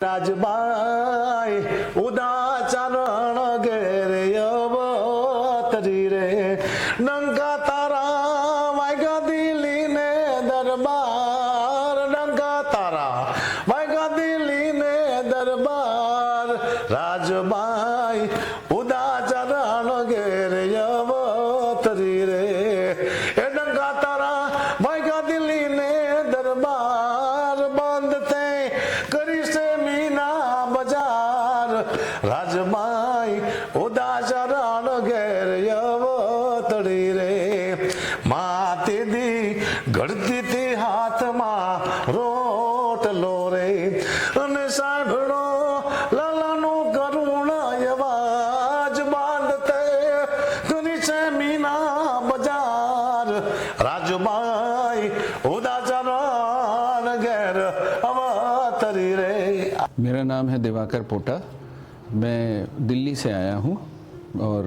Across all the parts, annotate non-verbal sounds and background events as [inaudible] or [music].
રાજબાઈ ઉદાચરણ ઘેરે અવતરી રે ડંકા તારા વાગ્યા દિલ્હી ને દરબાર ડંકા તારા વાગ્યા દિલ્હી ને દરબાર રાજબાઈ ઉદાચરણ उदा गैर तरी रे। मेरा नाम है दिवाकर पोटा। मैं दिल्ली से आया हूँ और,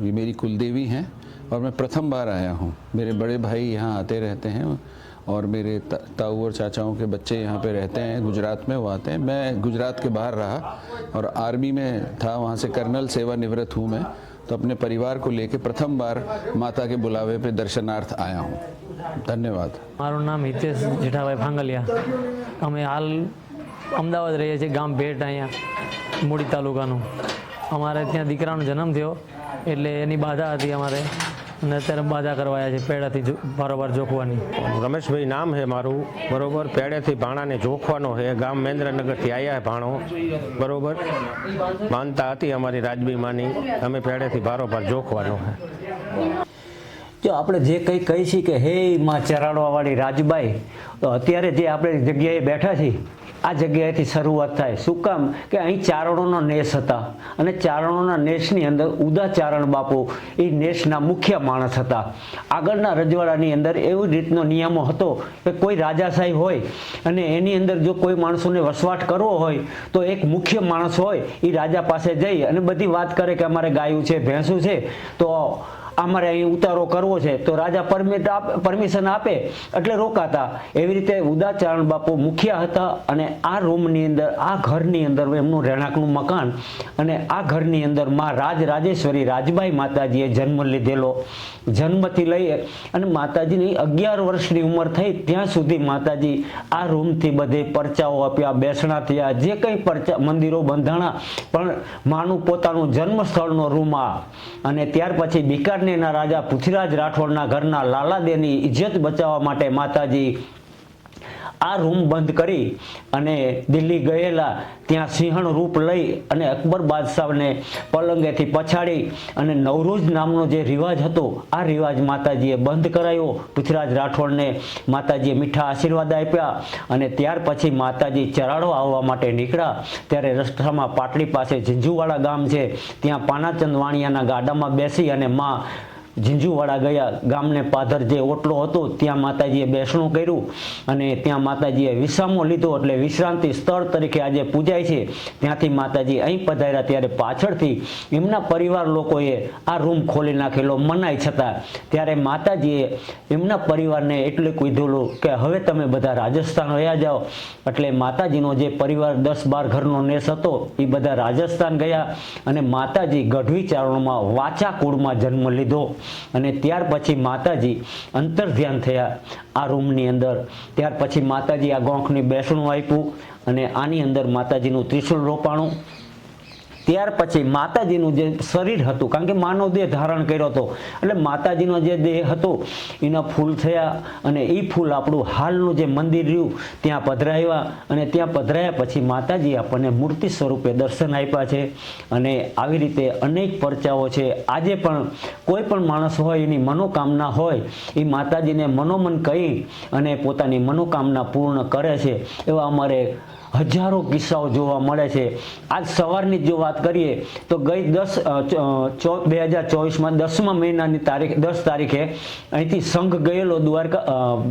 ये मेरी कुलदेवी हैं और मैं प्रथम बार आया हूँ। मेरे बड़े भाई यहाँ आते रहते हैं और मेरे ताऊ और चाचाओं के बच्चे यहाँ पे रहते हैं, गुजरात में वो आते हैं। मैं गुजरात के बाहर रहा और आर्मी में था, वहाँ से कर्नल सेवानिवृत्त हूँ मैं। तो अपने परिवार को लेके प्रथम बार माता के बुलावे पे दर्शनार्थ आया हूँ। ધન્યવાદ. મારું નામ હિતેશ જેઠાભાઈ ભાંગલિયા. અમે હાલ અમદાવાદ રહીએ છીએ ગામ ભેટ અહીંયા મૂડી તાલુકાનું. અમારે ત્યાં દીકરાનો જન્મ થયો એટલે એની બાધા હતી અમારે. અને અત્યારે બાધા કરવાયા છે પેડાથી બરોબર જોખવાની. રમેશભાઈ નામ છે મારું બરોબર? પેડેથી ભાણાને જોખવાનો છે ગામ મહેન્દ્રનગરથી આવ્યા ભાણો બરોબર? માનતા હતી અમારી રાજબીમાની અમે પેડેથી ભારોભાર જોખવાનો છે જો આપણે જે કંઈ કહી છીએ કે, હે માં ચરાડવાવાળી રાજબાઈ, તો અત્યારે જે આપણે જગ્યાએ બેઠા છીએ, આ જગ્યાએથી શરૂઆત થાય. શું કામ? કે અહીં ચારણોનો નેસ હતા અને ચારણોના નેસની અંદર ઉદા ચારણ બાપુ એ નેસના મુખ્ય માણસ હતા. આગળના રજવાડાની અંદર એવી રીતનો નિયમો હતો કે કોઈ રાજાશાહી હોય અને એની અંદર જો કોઈ માણસોને વસવાટ કરવો હોય, તો એક મુખ્ય માણસ હોય એ રાજા પાસે જઈ અને બધી વાત કરે કે, અમારે ગાયું છે, ભેંસું છે. તો અમારે અહીં ઉતારો કરવો છે. તો રાજા પરમિટ પરમિશન આપે એટલે રોકાતા. એવી રીતે ઉદાચરણ બાપુ મુખ્ય હતા અને આ રૂમની અંદર, આ ઘરની અંદર એમનું રહેણાંકનું મકાન અને આ ઘરની અંદરમાં રાજ રાજેશ્વરી રાજબાઈ માતાજીએ જન્મ લીધેલો. જન્મથી લઈ અને માતાજીની અગિયાર વર્ષની ઉંમર થઈ ત્યાં સુધી માતાજી આ રૂમથી બધે પરચાઓ આપ્યા, બેસણા થયા, જે કંઈ પરચા, મંદિરો બંધાણા, પણ માનું પોતાનું જન્મ સ્થળનો રૂમ આ. અને ત્યાર પછી બિકાનેરના રાજા પૃથ્વીરાજ રાઠોડના ઘરના લાલાદેની ઇજ્જત બચાવવા માટે માતાજી આ રૂમ બંધ કરી અને દિલ્હી ગયેલા ત્યાં સિંહણ રૂપ લઈ અને અકબર બાદશાહને પલંગેથી પછાડી અને નવરોજ નામનો જે રિવાજ હતો, આ રિવાજ માતાજીએ બંધ કરાયો. પૃથ્વીરાજ રાઠોડને માતાજીએ મીઠા આશીર્વાદ આપ્યા અને ત્યાર પછી માતાજી ચરાડો આવવા માટે નીકળ્યા. ત્યારે રસ્તામાં પાટડી પાસે ઝીંઝુવાડા ગામ છે. ત્યાં પાનાચંદ વાણિયાના ગાડામાં બેસી અને માં ઝીંઝુવાડા ગયા ગામને પાધર જે ઓટલો હતો, ત્યાં માતાજીએ બેસણું કર્યું અને ત્યાં માતાજીએ વિશ્રામો લીધો એટલે વિશ્રાંતિ સ્થળ તરીકે આજે પૂજાય છે. ત્યાંથી માતાજી અહીં પધાર્યા ત્યારે પાછળથી એમના પરિવાર લોકોએ આ રૂમ ખોલી નાખેલો મનાઈ છતાં. ત્યારે માતાજીએ એમના પરિવારને એટલું કીધેલું કે હવે તમે બધા રાજસ્થાન રહ્યા જાઓ. એટલે માતાજીનો જે પરિવાર દસ બાર ઘરનો નેસ હતો, એ બધા રાજસ્થાન ગયા અને માતાજી ગઢવી ચારણોમાં વાચા કુળમાં જન્મ લીધો. અને ત્યાર પછી માતાજી અંતર ધ્યાન થયા આ રૂમની અંદર. ત્યાર પછી માતાજી આ ગોંખની બેસણું આપ્યું અને આની અંદર માતાજીનું ત્રિશુલ રોપાણું ત્યાર પછી માતાજીનું જે શરીર હતું, કારણ કે માનવ દેહ ધારણ કર્યો હતો, એટલે માતાજીનો જે દેહ હતો, એના ફૂલ થયા અને એ ફૂલ આપણું હાલનું જે મંદિર રહ્યું, ત્યાં પધરાવ્યા અને ત્યાં પધરાયા પછી માતાજી આપણને મૂર્તિ સ્વરૂપે દર્શન આપ્યા છે અને આવી રીતે અનેક પરચાઓ છે. આજે પણ કોઈ પણ માણસ હોય, એની મનોકામના હોય, એ માતાજીને મનોમન કહી અને પોતાની મનોકામના પૂર્ણ કરે છે. એવા અમારે હજારો કિસ્સાઓ જોવા મળે છે. આજ સવારની જો વાત કરીએ, તો ગઈ દસ બે હજાર ચોવીસમાં દસમા મહિનાની તારીખ, દસ તારીખે અહીંથી સંઘ ગયેલો દ્વારકા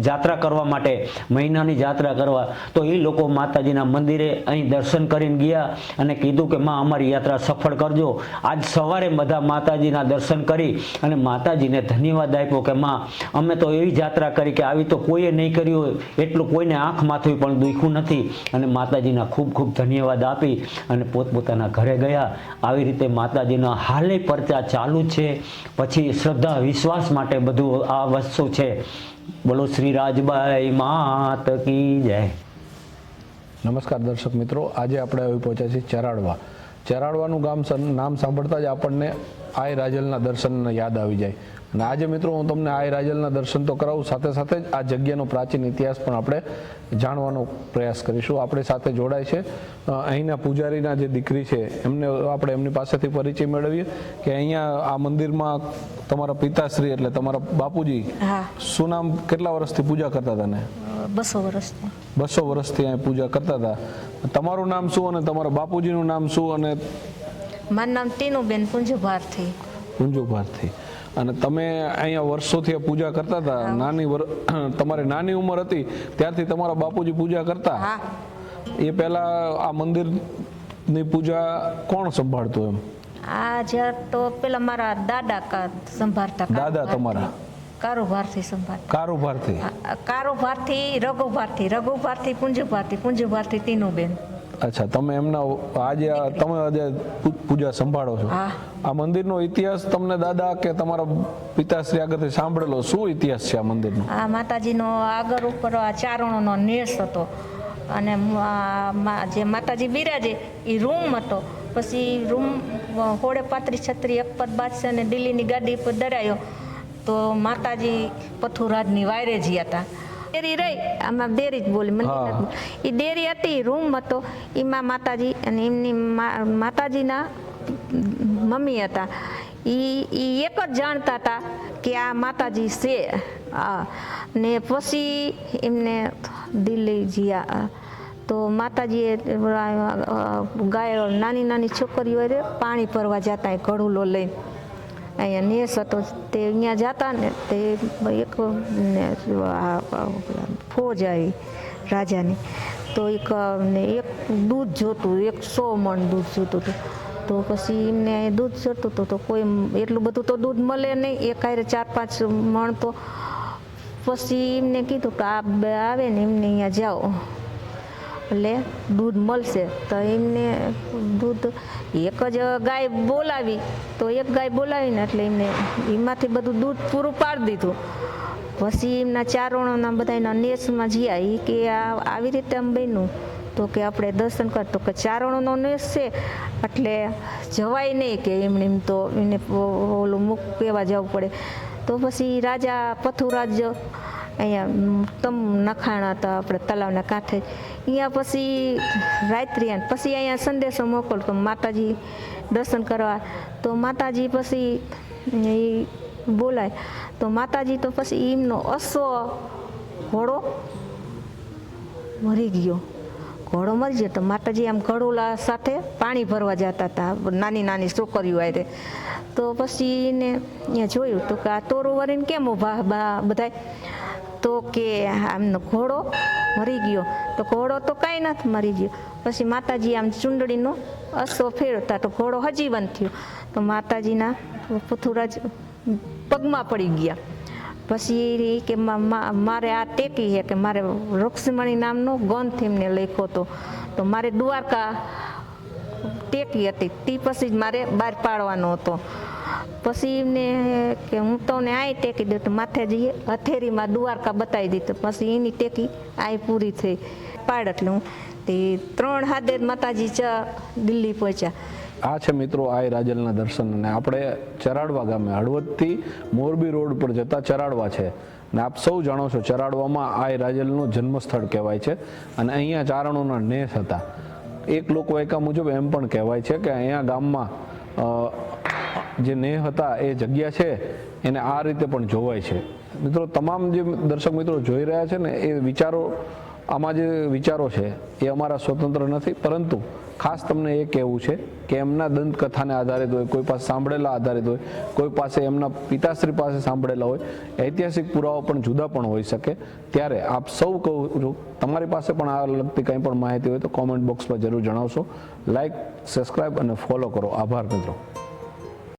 જાત્રા કરવા માટે, મહિનાની જાત્રા કરવા. તો એ લોકો માતાજીના મંદિરે અહીં દર્શન કરીને ગયા અને કીધું કે, માં, અમારી યાત્રા સફળ કરજો. આજ સવારે બધા માતાજીના દર્શન કરી અને માતાજીને ધન્યવાદ આપ્યો કે, માં, અમે તો એવી જાત્રા કરી કે આવી તો કોઈએ નહીં કર્યું હોય, એટલું કોઈને આંખ માથું પણ દુખ્યું નથી. અને માતા માતાજીના ખૂબ ખૂબ ધન્યવાદ આપી અને પોતપોતાના ઘરે ગયા. આવી રીતે માતાજીના હાલે પરચા ચાલુ છે. પછી શ્રદ્ધા, વિશ્વાસ માટે બધું આ વસ્તુ છે. બોલો, શ્રી રાજબાઈ માત કી જય. નમસ્કાર દર્શક મિત્રો, આજે આપણે આવી પહોંચ્યા છીએ ચરાડવા. ચરાડવાનું ગામ નામ સાંભળતા જ આપણને આય રાજલના દર્શન યાદ આવી જાય. અને આજે મિત્રો હું તમને આય રાજલના દર્શન તો કરાવું સાથે સાથે જ આ જગ્યાનો પ્રાચીન ઇતિહાસ પણ આપણે જાણવાનો પ્રયાસ કરીશું. આપણી સાથે જોડાય છે. અહીંના પૂજારીના જે દીકરી છે એમને આપણે એમની પાસેથી પરિચય મેળવીએ કે અહીંયા આ મંદિરમાં તમારા પિતાશ્રી એટલે તમારા બાપુજી હા. શું નામ કેટલા વર્ષથી પૂજા કરતા હતા ને? બસો વર્ષથી. બસો વર્ષથી અહીં પૂજા કરતા હતા. તમારું નામ શું અને તમારા બાપુજીનું નામ શું અને મારું નામ ટીનુબેન પુંજભારથી. કુંજુભારથી અને તમે અહીંયા વર્ષોથી પૂજા કરતા હતા. નાની [clears throat] તમારી નાની ઉંમર હતી. ત્યારથી તમારા બાપુજી પૂજા કરતા. હા. એ પહેલા આ મંદિરની પૂજા કોણ સંભાળતું એમ? આ જ્યાં તો પેલા મારા દાદા કા સંભાળતા દાદા તમારા? કારોબારથી સંભાળ કારોબારથી આ કારોબારથી રઘુભારથી રઘુભારથી પુંજભારથી પુંજભારથી ટીનુબેન. અચ્છા તમે એમના આજે તમે આજે પૂજા સંભાળો છો. આ મંદિરનો ઇતિહાસ તમને દાદા કે તમારા પિતાશ્રી આગળથી સાંભળેલો? શું ઇતિહાસ છે આ મંદિરનો? આ માતાજીનો આગળ ઉપર આ ચારણોનો નેસ હતો. અને જે માતાજી બિરાજે એ રૂમ હતો. પછી રૂમ હોળે પાત્રી છત્રી અકબર બાદશાહ અને દિલ્હીની ગાડી પર દરાયો. તો માતાજી પથુરાજની વાયરે જ્યા હતા. ડેરી રહી. આમાં ડેરી જ બોલી મને. એ ડેરી હતી રૂમ હતો. એમાં માતાજી અને એમની માતાજીના મમ્મી હતા. એ એક જ જાણતા હતા કે આ માતાજી છે. ને પછી એમને દિલ્હી જ્યાં. તો માતાજીએ ગાય નાની નાની છોકરીઓ પાણી ભરવા જતા ઘડુલો લઈને. અહીંયા નેસ હતો, તે અહીંયા જતા ને તે એક ને ફોજ આવી રાજાની. તો એક, ને એક દૂધ જોતું, એક સો મણ દૂધ જોતું હતું. તો પછી એમને દૂધ જોતું હતું, તો કોઈ એટલું બધું તો દૂધ મળે નહીં, એક હારે ચાર પાંચ મણ તો. પછી એમને કીધું કે આ આવે ને એમને અહીંયા જાઓ. એટલે દૂધ મળશે. તો એમને દૂધ એક જ ગાય બોલાવી, તો એક ગાય બોલાવીને એટલે એમને એમાંથી બધું દૂધ પૂરું પાડી દીધું. પછી એમના ચારણોના બધાના નેસમાં જ્યાં એ કે આ આવી રીતે આમ બન્યું. તો કે આપણે દર્શન કર, તો કે ચારણોનો નેસ છે, એટલે જવાય નહીં કે એમને એમ તો એને ઓલું મુખ પેવા જવું પડે. તો પછી રાજા પથુરાજ અહીંયા તમ નખાણા હતા આપણે તલાવના કાંઠે. અહીંયા પછી રાત્રિયા પછી અહીંયા સંદેશો મોકલતો માતાજી દર્શન કરવા. તો માતાજી પછી એ બોલાય. તો માતાજી તો પછી એમનો અશ્વ ઘોડો મરી ગયો. ઘોડો મરી ગયો તો માતાજી આમ ઘડોલા સાથે પાણી ભરવા જતા હતા. નાની નાની છોકરીઓ આવે તો પછી એને અહીંયા જોયું તો કે આ તોરું વરીને કેમ ઊભા બા- બધાય? તો કે આમનો ઘોડો મરી ગયો. તો ઘોડો તો કાંઈ નથી મરી ગયો. પછી માતાજી આમ ચૂંદડીનો અસો ફેરવતા તો ઘોડો હજીવન થયો. તો માતાજીના પુથુરાજ પગમાં પડી ગયા. પછી કે મારે આ ટેકી છે કે મારે રૂક્ષ્મણી નામનો ગ્રંથ એમને લખ્યો હતો તો મારે દ્વારકા ટેકી હતી. તે પછી જ મારે બહાર પાડવાનો હતો. પછી એમને કે હું તને આય ટેકી દઉં તો માથેજીએ હથેરીમાં દ્વારકા બતાવી દીધું પછી એની ટેકી આય પૂરી થઈ. પાડ એટલે હું તે ત્રણ હાથે માતાજી ચા દિલ્હી પહોંચ્યા. આ છે મિત્રો આય રાજલના દર્શન અને આપણે ચરાડવા ગામે હળવદથી મોરબી રોડ પર જતા ચરાડવા છે. ને આપ સૌ જાણો છો ચરાડવામાં આય રાજલનું જન્મસ્થળ કહેવાય છે અને અહીંયા ચારણોના નેસ હતા. એક લોકવાયકા મુજબ એમ પણ કહેવાય છે કે અહીંયા ગામમાં જે નેહ હતા એ જગ્યા છે, એને આ રીતે પણ જોવાય છે. મિત્રો, તમામ જે દર્શક મિત્રો જોઈ રહ્યા છે ને, એ વિચારો, આમાં જે વિચારો છે, એ અમારા સ્વતંત્ર નથી. પરંતુ ખાસ તમને એ કહેવું છે કે એમના દંતકથાને આધારિત હોય, કોઈ પાસે સાંભળેલા આધારિત હોય, કોઈ પાસે એમના પિતાશ્રી પાસે સાંભળેલા હોય, ઐતિહાસિક પુરાવા પણ જુદા પણ હોઈ શકે. ત્યારે આપ સૌ કહું છું, તમારી પાસે પણ આ લગતી કંઈ પણ માહિતી હોય તો કોમેન્ટ બોક્સમાં જરૂર જણાવશો. લાઇક સબસ્ક્રાઈબ અને ફોલો કરો. આભાર, મિત્રો.